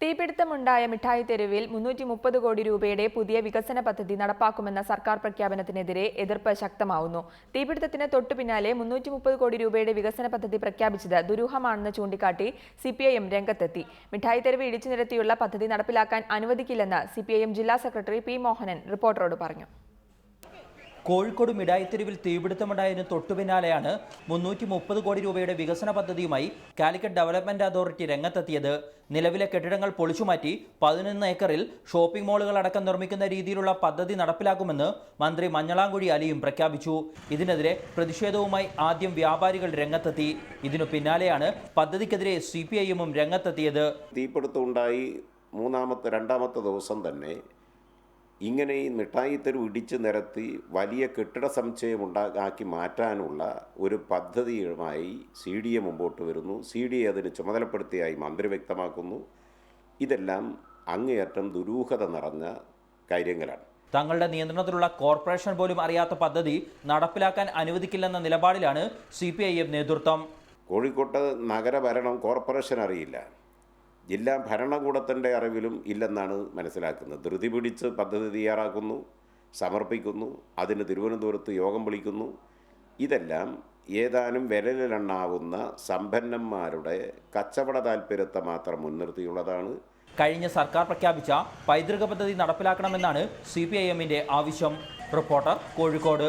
തീപിടുത്തമുണ്ടായ മിഠായി തെരുവിൽ മുന്നൂറ്റി മുപ്പത് കോടി രൂപയുടെ പുതിയ വികസന പദ്ധതി നടപ്പാക്കുമെന്ന സർക്കാർ പ്രഖ്യാപനത്തിനെതിരെ എതിർപ്പ് ശക്തമാവുന്നു. തീപിടുത്തത്തിന് തൊട്ടു പിന്നാലെ മുന്നൂറ്റി മുപ്പത് കോടി രൂപയുടെ വികസന പദ്ധതി പ്രഖ്യാപിച്ചത് ദുരൂഹമാണെന്ന് ചൂണ്ടിക്കാട്ടി സിപിഐഎം രംഗത്തെത്തി. മിഠായി തെരുവ് ഇടിച്ചു നിരത്തിയുള്ള പദ്ധതി നടപ്പിലാക്കാൻ അനുവദിക്കില്ലെന്ന് സിപിഐഎം ജില്ലാ സെക്രട്ടറി പി മോഹനൻ റിപ്പോർട്ടറോട് പറഞ്ഞു. കോഴിക്കോട് മിഠായിത്തെരുവിൽ തീപിടുത്തമുണ്ടായതിന് തൊട്ടുപിന്നാലെയാണ് മുന്നൂറ്റി മുപ്പത് കോടി രൂപയുടെ വികസന പദ്ധതിയുമായി കാലിക്കറ്റ് ഡെവലപ്മെന്റ് അതോറിറ്റി രംഗത്തെത്തിയത്. നിലവിലെ കെട്ടിടങ്ങൾ പൊളിച്ചുമാറ്റി പതിനൊന്ന് ഏക്കറിൽ ഷോപ്പിംഗ് മാളുകൾ അടക്കം നിർമ്മിക്കുന്ന രീതിയിലുള്ള പദ്ധതി നടപ്പിലാക്കുമെന്ന് മന്ത്രി മഞ്ഞളാംകുഴി അലിയും പ്രഖ്യാപിച്ചു. ഇതിനെതിരെ പ്രതിഷേധവുമായി ആദ്യം വ്യാപാരികൾ രംഗത്തെത്തി. ഇതിനു പിന്നാലെയാണ് പദ്ധതിക്കെതിരെ സി പി ഐ എമ്മും രംഗത്തെത്തിയത്. തീപിടുത്തമുണ്ടായി മൂന്നാമത്തെ രണ്ടാമത്തെ ദിവസം തന്നെ ഇങ്ങനെ ഈ മിഠായി ഇടിച്ച് ഇടിച്ചു നിരത്തി വലിയ കെട്ടിട സമുച്ചയം ഉണ്ടാക്കി മാറ്റാനുള്ള ഒരു പദ്ധതിയുമായി സി ഡി എ മുമ്പോട്ട് വരുന്നു. സി ഡി എ അതിന് ചുമതലപ്പെടുത്തിയായി മന്ത്രി വ്യക്തമാക്കുന്നു. ഇതെല്ലാം അങ്ങേയറ്റം ദുരൂഹത നിറഞ്ഞ കാര്യങ്ങളാണ്. തങ്ങളുടെ നിയന്ത്രണത്തിലുള്ള കോർപ്പറേഷൻ പോലും അറിയാത്ത പദ്ധതി നടപ്പിലാക്കാൻ അനുവദിക്കില്ലെന്ന നിലപാടിലാണ് സി പി ഐ എം നേതൃത്വം. കോഴിക്കോട്ട് നഗരഭരണം കോർപ്പറേഷൻ അറിയില്ല. ജില്ലാ ഭരണകൂടത്തിന്റെ അറിവിലും ഇല്ലെന്നാണ് മനസ്സിലാക്കുന്നത്. ധൃതി പിടിച്ച് പദ്ധതി തയ്യാറാക്കുന്നു സമർപ്പിക്കുന്നു അതിന് തിരുവനന്തപുരത്ത് യോഗം വിളിക്കുന്നു. ഇതെല്ലാം ഏതാനും വിരലിലെണ്ണാവുന്ന സമ്പന്നന്മാരുടെ കച്ചവട താല്പര്യത്തെ മാത്രം മുൻനിർത്തിയുള്ളതാണ്. കഴിഞ്ഞ സർക്കാർ പ്രഖ്യാപിച്ച പൈതൃക പദ്ധതി നടപ്പിലാക്കണമെന്നാണ് സി പി ഐ എമ്മിന്റെ ആവശ്യം. റിപ്പോർട്ടർ കോഴിക്കോട്.